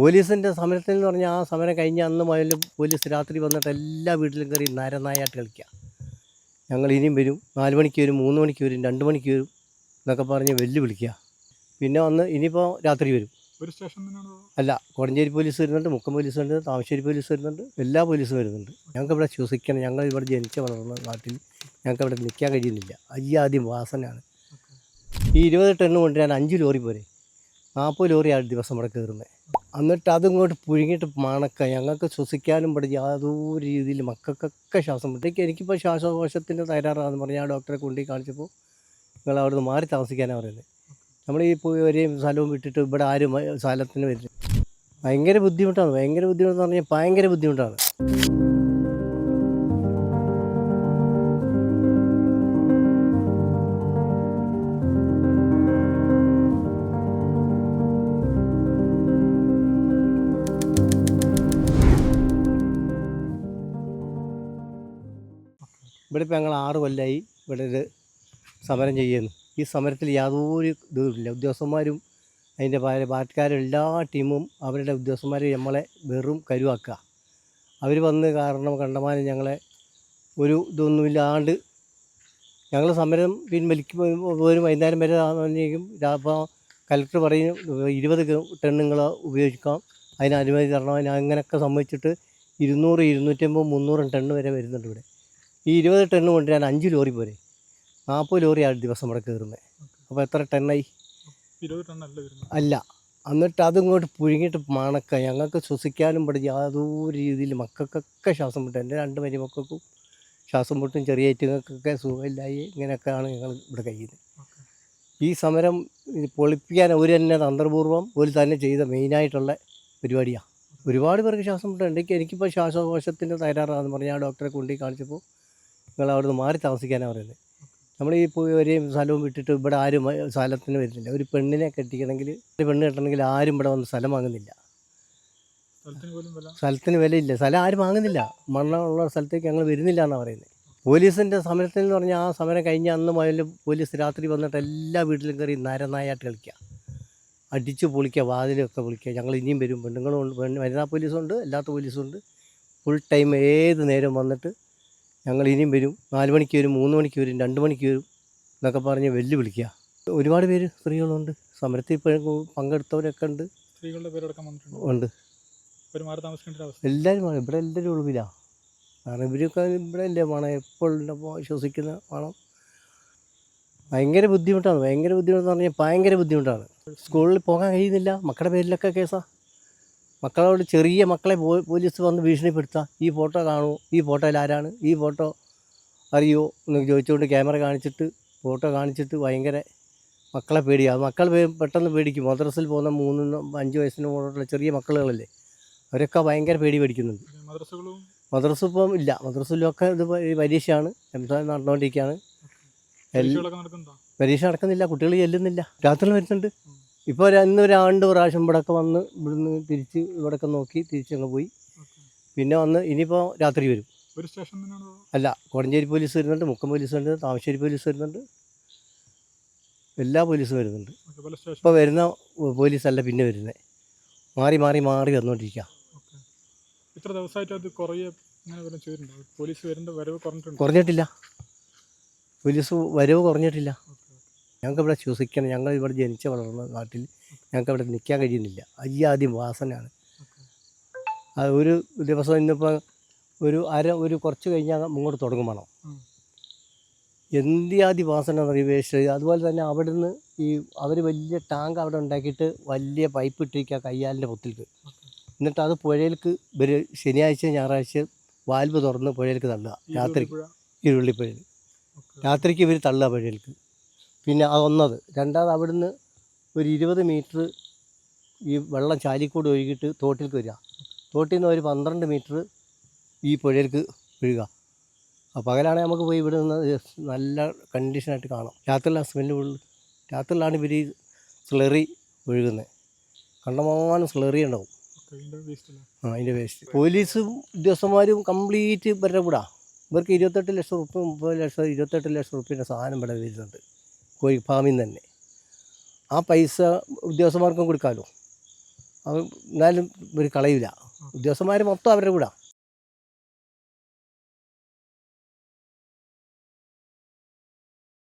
പോലീസിന്റെ സമരത്തിൽ എന്ന് പറഞ്ഞാൽ ആ സമരം കഴിഞ്ഞ അന്ന് മുതൽ പോലീസ് രാത്രി വന്നിട്ട് എല്ലാ വീട്ടിലും കയറി നരനായായിട്ട് കളിക്കുക. ഞങ്ങൾ ഇനിയും വരും. നാല് മണിക്ക് വരും മൂന്ന് മണിക്ക് വരും രണ്ട് മണിക്ക് വരും എന്നൊക്കെ പറഞ്ഞ് വെല്ലുവിളിക്കുക. പിന്നെ വന്ന് ഇനിയിപ്പോൾ രാത്രി വരും. ഒരു സ്റ്റേഷൻ അല്ല കോടഞ്ചേരി പോലീസ് വരുന്നുണ്ട് മുക്കം പോലീസ് വരുന്നുണ്ട് താമശ്ശേരി പോലീസ് വരുന്നുണ്ട് എല്ലാ പോലീസും വരുന്നുണ്ട്. ഞങ്ങൾക്ക് ഇവിടെ ശ്വസിക്കണം. ഞങ്ങൾ ഇവിടെ ജനിച്ച വളർന്ന നാട്ടിൽ ഞങ്ങൾക്ക് ഇവിടെ നിൽക്കാൻ കഴിയുന്നില്ല. അയ്യാദ്യം വാസനയാണ്. ഈ ഇരുപത് ടണ്ണ് കൊണ്ടുവരാൻ അഞ്ച് ലോറി പോരെ. നാൽപ്പത് ലോറിയാണ് ദിവസം ഇവിടെ കയറുന്നത്. എന്നിട്ട് അതിങ്ങോട്ട് പുഴുങ്ങിയിട്ട് മണക്ക ഞങ്ങൾക്ക് ശ്വസിക്കാനും പഠിച്ച് യാതൊരു രീതിയിൽ മക്കൾക്കൊക്കെ ശ്വാസം വിട്ടേക്ക് എനിക്കിപ്പോൾ ശ്വാസകോശത്തിന്റെ തകരാറാണെന്ന് പറഞ്ഞ് ആ ഡോക്ടറെ കൊണ്ടുപോയി കാണിച്ചപ്പോൾ നിങ്ങൾ അവിടുന്ന് മാറി താമസിക്കാനാണ് പറയുന്നത് നമ്മൾ ഈ പോയി വരെയും സ്ഥലവും വിട്ടിട്ട് ഇവിടെ ആരും സ്ഥലത്തിന് വരില്ല. ഭയങ്കര ബുദ്ധിമുട്ടാണ്. ഭയങ്കര ബുദ്ധിമുട്ടെന്ന് പറഞ്ഞാൽ ഭയങ്കര ബുദ്ധിമുട്ടാണ്. ഇവിടെ ഇപ്പോൾ ഞങ്ങൾ ആറ് കൊല്ലമായി ഇവിടെ ഇത് സമരം ചെയ്യുന്നു. ഈ സമരത്തിൽ യാതൊരു ഇതുമില്ല ഉദ്യോഗസ്ഥന്മാരും അതിന്റെ പാർട്ടിക്കാരും എല്ലാ ടീമും അവരുടെ ഉദ്യോഗസ്ഥന്മാർ നമ്മളെ വെറും കരുവാക്കുക. അവർ വന്ന് കാരണം കണ്ടമാനം ഞങ്ങളെ ഒരു ഇതൊന്നുമില്ലാണ്ട് ഞങ്ങൾ സമരം പിൻവലിക്ക് ഒരു വൈകുന്നേരം വരെ ആകുമ്പോഴേക്കും അപ്പോൾ കലക്ടർ പറയും ഇരുപത് ടണ്ണുങ്ങൾ ഉപയോഗിക്കാം. അതിന് അനുമതി തരണം. അങ്ങനെയൊക്കെ സമ്മതിച്ചിട്ട് ഇരുന്നൂറ് ഇരുന്നൂറ്റമ്പത് മുന്നൂറ് ടണ്ണ് വരെ വരുന്നുണ്ട് ഇവിടെ. ഈ ഇരുപത് ടണ്ണ് കൊണ്ടുവരാൻ അഞ്ച് ലോറി പോരെ. നാൽപ്പത് ലോറിയാണ് ദിവസം ഇവിടെ കയറുന്നത് അപ്പോൾ എത്ര ടണ്ണായി അല്ല എന്നിട്ട് അതിങ്ങോട്ട് പുഴുങ്ങിയിട്ട് മണക്ക. ഞങ്ങൾക്ക് ശ്വസിക്കാനും പഠിച്ച് യാതൊരു രീതിയിൽ മക്കൾക്കൊക്കെ ശ്വാസം മുട്ടും. എന്റെ രണ്ട് മരുമക്കൾക്കും ശ്വാസം മുട്ടും. ചെറിയ ഏറ്റുങ്ങൾക്കൊക്കെ സുഖമില്ലായി. ഇങ്ങനെയൊക്കെയാണ് ഞങ്ങൾ ഇവിടെ കഴിയുന്നത്. ഈ സമരം ഇത് പൊളിപ്പിക്കാൻ അവർ തന്നെ തന്ത്രപൂർവം ഒരു തന്നെ ചെയ്ത മെയിനായിട്ടുള്ള പരിപാടിയാണ് ഒരുപാട് പേർക്ക് ശ്വാസം മുട്ടുണ്ട് എനിക്ക് എനിക്കിപ്പോൾ ശ്വാസകോശത്തിന്റെ തകരാറാണെന്ന് പറഞ്ഞാൽ ആ ഡോക്ടറെ കൊണ്ടുപോയി കാണിച്ചപ്പോൾ നിങ്ങൾ അവിടുന്ന് മാറി താമസിക്കാനാണ് പറയുന്നത് നമ്മൾ ഈ പോയി ഒരേ സ്ഥലവും വിട്ടിട്ട് ഇവിടെ ആരും സ്ഥലത്തിന് വരുന്നില്ല. ഒരു പെണ്ണിനെ കെട്ടിക്കണമെങ്കിൽ ഒരു പെണ്ണ് കെട്ടണമെങ്കിൽ ആരും ഇവിടെ വന്ന് സ്ഥലം വാങ്ങുന്നില്ല. സ്ഥലത്തിന് വിലയില്ല. സ്ഥലം ആരും വാങ്ങുന്നില്ല. മണ്ണുള്ള സ്ഥലത്തേക്ക് ഞങ്ങൾ വരുന്നില്ല എന്നാണ് പറയുന്നത് പോലീസിന്റെ സമരത്തിൽ എന്ന് പറഞ്ഞാൽ ആ സമരം കഴിഞ്ഞ അന്ന് മുതൽ പോലീസ് രാത്രി വന്നിട്ട് എല്ലാ വീട്ടിലും കയറി നരനായിട്ട് കളിക്കുക അടിച്ച് പൊളിക്കുക വാതിലൊക്കെ പൊളിക്കുക ഞങ്ങൾ ഇനിയും വരും. പെണ്ണുങ്ങളും ഉണ്ട്. പെണ്ണ് വനിതാ പോലീസുണ്ട് അല്ലാത്ത പോലീസുണ്ട് ഫുൾ ടൈം ഏത് നേരം വന്നിട്ട് ഞങ്ങൾ ഇനിയും വരും. നാല് മണിക്ക് വരും മൂന്ന് മണിക്ക് വരും രണ്ട് മണിക്ക് വരും എന്നൊക്കെ പറഞ്ഞ് വെല്ലുവിളിക്കുക. ഒരുപാട് പേര് സ്ത്രീകളുണ്ട്. സമരത്തിൽ പങ്കെടുത്തവരൊക്കെ ഉണ്ട്. സ്ത്രീകളുടെ പേരടക്കം വന്നിട്ടുണ്ട്. ഉണ്ട്. എല്ലാവരും വേണം ഇവിടെ എല്ലാവരും ഒളിവിലാണ് കാരണം ഇവരൊക്കെ ഇവിടെ അല്ലേ വേണം? എപ്പോൾ ശ്വസിക്കുന്ന വേണം? ഭയങ്കര ബുദ്ധിമുട്ടാണ്. ഭയങ്കര ബുദ്ധിമുട്ടെന്ന് പറഞ്ഞാൽ ഭയങ്കര ബുദ്ധിമുട്ടാണ്. സ്കൂളിൽ പോകാൻ കഴിയുന്നില്ല. മക്കളുടെ പേരിലൊക്കെ കേസാ. മക്കളോട് ചെറിയ മക്കളെ പോലീസ് വന്ന് ഭീഷണിപ്പെടുത്തുക ഈ ഫോട്ടോ കാണുമോ ഈ ഫോട്ടോയിൽ ആരാണ്? ഈ ഫോട്ടോ അറിയുമോ എന്ന് ചോദിച്ചുകൊണ്ട് ക്യാമറ കാണിച്ചിട്ട് ഫോട്ടോ കാണിച്ചിട്ട് ഭയങ്കര മക്കളെ പേടിയാ. മക്കൾ പെട്ടെന്ന് പേടിക്കും. മദ്രസിൽ പോകുന്ന മൂന്നും അഞ്ച് വയസ്സിന് മുകളിലുള്ള ചെറിയ മക്കളുകളല്ലേ? അവരൊക്കെ ഭയങ്കര പേടി പേടിക്കുന്നുണ്ട് മദ്രസ ഇപ്പം ഇല്ല. മദ്രസയിലൊക്കെ ഇത് പരീക്ഷയാണ്. എംസാൻ നടന്നുകൊണ്ടിരിക്കുകയാണ് പരീക്ഷ നടക്കുന്നില്ല. കുട്ടികൾ ചെല്ലുന്നില്ല. രാത്രി വരുന്നുണ്ട്. ഇപ്പോൾ ഇന്ന് ഒരു രണ്ട് പ്രാവശ്യം ഇവിടെയൊക്കെ വന്ന് ഇവിടുന്ന് തിരിച്ച് ഇവിടെയൊക്കെ നോക്കി തിരിച്ചങ്ങ് പോയി. പിന്നെ വന്ന് ഇനിയിപ്പോൾ രാത്രി വരും. ഒരു സ്റ്റേഷൻ അല്ല കോടഞ്ചേരി പോലീസ് വരുന്നുണ്ട് മുക്കം പോലീസ് വരുന്നുണ്ട് താമശ്ശേരി പോലീസ് വരുന്നുണ്ട്. എല്ലാ പോലീസും വരുന്നുണ്ട്. ഇപ്പോൾ വരുന്ന പോലീസല്ല പിന്നെ വരുന്നത് മാറി മാറി മാറി വന്നുകൊണ്ടിരിക്കുക ഇത്ര ദിവസമായിട്ട് അത് പോലീസ് വരുന്ന വരവ് കുറഞ്ഞിട്ടില്ല. പോലീസ് വരവ് കുറഞ്ഞിട്ടില്ല. ഓക്കെ ഓക്കെ ഞങ്ങൾക്ക് ഇവിടെ ശ്വസിക്കണം ഞങ്ങൾ ഇവിടെ ജനിച്ച വളർന്ന നാട്ടിൽ ഞങ്ങൾക്ക് അവിടെ നിൽക്കാൻ കഴിയുന്നില്ല. അയ്യാദ്യം വാസനയാണ്. അത് ഒരു ദിവസം ഇന്നിപ്പോൾ ഒരു അര ഒരു കുറച്ച് കഴിഞ്ഞാൽ മുങ്ങോട്ട് തുടങ്ങും ഉം. എന്തിയാദി വാസന റിവേഷ് അതുപോലെ തന്നെ അവിടുന്ന് ഈ അവർ വലിയ ടാങ്ക് അവിടെ ഉണ്ടാക്കിയിട്ട് വലിയ പൈപ്പ് ഇട്ടിരിക്കുക കയ്യാലിന്റെ പൊത്തിലേക്ക് ഓക്കെ എന്നിട്ട് അത് പുഴയിലേക്ക് ഒരു ശനിയാഴ്ച ഞായറാഴ്ച വാൽവ് തുറന്ന് പുഴയിലേക്ക് തള്ളുക. രാത്രി പുഴ ഇരുള്ളിപ്പുഴയിൽ രാത്രിക്ക് ഇവർ തള്ളുക പുഴയിലേക്ക് പിന്നെ അതൊന്നത് രണ്ടാമത് അവിടുന്ന് ഒരു ഇരുപത് മീറ്റർ ഈ വെള്ളം ചാലിക്കൂടെ ഒഴുകിയിട്ട് തോട്ടിലേക്ക് വരിക. തോട്ടിൽ നിന്ന് ഒരു പന്ത്രണ്ട് മീറ്റർ ഈ പുഴയിലേക്ക് വീഴുക അപ്പോൾ പകലാണെങ്കിൽ നമുക്ക് പോയി ഇവിടെ നിന്ന് നല്ല കണ്ടീഷനായിട്ട് കാണാം. രാത്രിയിലാണ് സ്മെല്ല് ഉള്ളു രാത്രിയിലാണ് ഇവർ ഈ സ്ലറി ഒഴുകുന്നത് കണ്ടമാനം സ്ലറി ഉണ്ടാവും. ആ അതിന്റെ വേസ്റ്റ് പോലീസും ഉദ്യോഗസ്ഥന്മാരും കംപ്ലീറ്റ് ഇവരുടെ കൂടാ. ഇവർക്ക് ഇരുപത്തെട്ട് ലക്ഷം റുപ്യ മുപ്പത് ലക്ഷം ഇരുപത്തെട്ട് ലക്ഷം റുപ്യേന്റെ സാധനം ഇവിടെ വരുന്നുണ്ട്. കോഴി ഫാമിൽ നിന്ന് തന്നെ. ആ പൈസ ഉദ്യോഗസ്ഥന്മാർക്കും കൊടുക്കാമല്ലോ അത് എന്നാലും ഇവർ കളയില്ല ഉദ്യോഗസ്ഥന്മാർ മൊത്തം അവരുടെ കൂടെ.